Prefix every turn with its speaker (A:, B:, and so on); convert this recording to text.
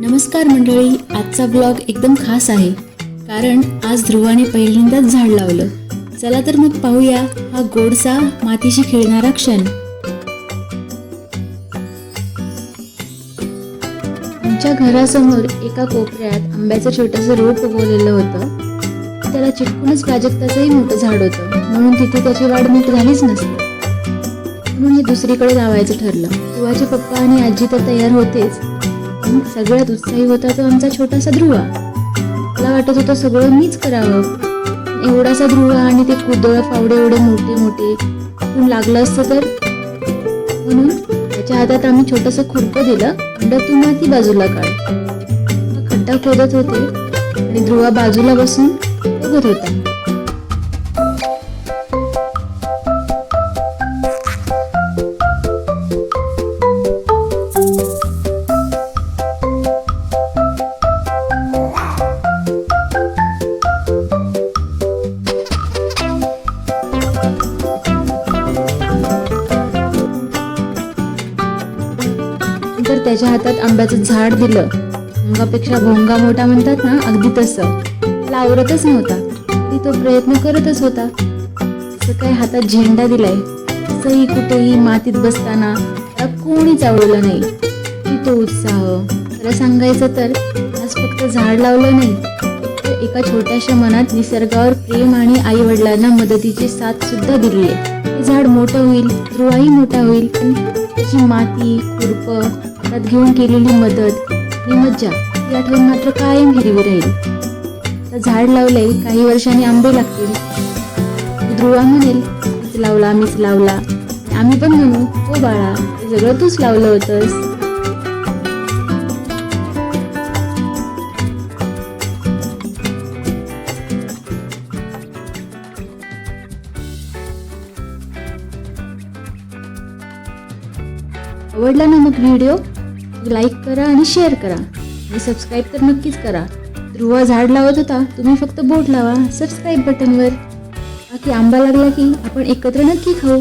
A: नमस्कार मंडळी आजचा ब्लॉग एकदम खास आहे. कारण आज ध्रुवाने पहिल्यांदाच झाड लावलं. चला तर मग पाहूया हा गोडसा मातीशी खेळणारा क्षण. आमच्या घरासमोर एका कोपऱ्यात आंब्याचं छोटंसं रोप उगवलेलं होतं. त्याला चिटकूनच प्राजक्ताचंही मोठं झाड होतं. म्हणून तिथे त्याची वाढ नीट झालीच नसते. म्हणून हे दुसरीकडे लावायचं ठरलं. ध्रुवाचे पप्पा आणि आजी तर तयार होतेच. मग सगळ्यात उत्साही होता तो आमचा छोटासा ध्रुवा. मला वाटत होतं सगळं मीच करावं. एवढासा ध्रुवा आणि ते कुदळ फावडे एवढे मोठे मोठे पण लागलं असतं तर? म्हणून त्याच्या हातात आम्ही छोटंसं खुरपं दिलं अंड माती बाजूला काढ खड्डा खोदत होते आणि ध्रुवा बाजूला बसून बघत होता. त्याच्या हातात आंब्याचं झाड दिलं. अंगापेक्षा भोंगा मोठा म्हणतात ना अगदी तसं. त्याला आवरतच नव्हता. ती तो प्रयत्न करतच होता. असं काय हातात झेंडा दिलाय? तसंही कुठेही मातीत बसताना त्याला कोणीच आवडलं नाही. की तो उत्साह. खरं सांगायचं तर आज फक्त झाड लावलं नाही तर एका छोट्याशा मनात निसर्गावर प्रेम आणि आई वडिलांना मदतीची साथ सुद्धा दिली आहे हे झाड मोठं होईल ध्रुवाही मोठा होईल त्याची माती खुरपं त्यात घेऊन केलेली मदत ही मज्जा ही आठवण मात्र कायम हिरवी राहील. झाड लावले काही वर्षांनी आंबे लागतील. ध्रुवा म्हणेल मीच लावला मीच लावला. आम्ही पण म्हणू हो बाळा हे सगळं तूच लावलं होतंस. आवडला ना मग व्हिडिओ? लाईक करा आणि शेअर करा. आणि सबस्क्राईब तर नक्कीच करा. ध्रुवा झाड लावत होता तुम्ही फक्त बोट लावा सबस्क्राईब बटनवर. बाकी आंबा लागला की आपण एकत्र नक्की खाऊ.